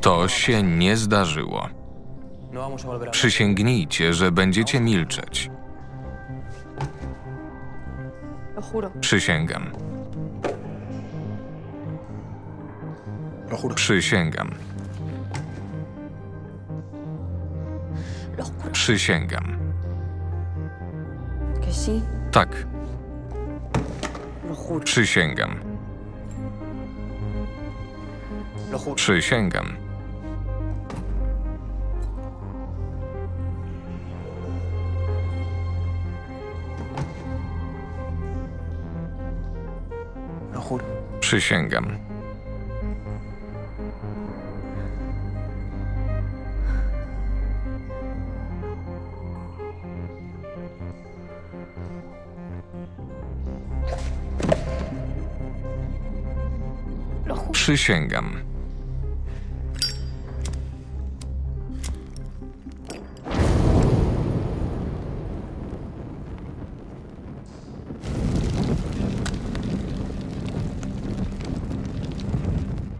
To się nie zdarzyło. no Przysięgnijcie, że będziecie milczeć. Przysięgam. Przysięgam. Przysięgam. Tak, przysięgam. Przysięgam. Przysięgam. Przysięgam.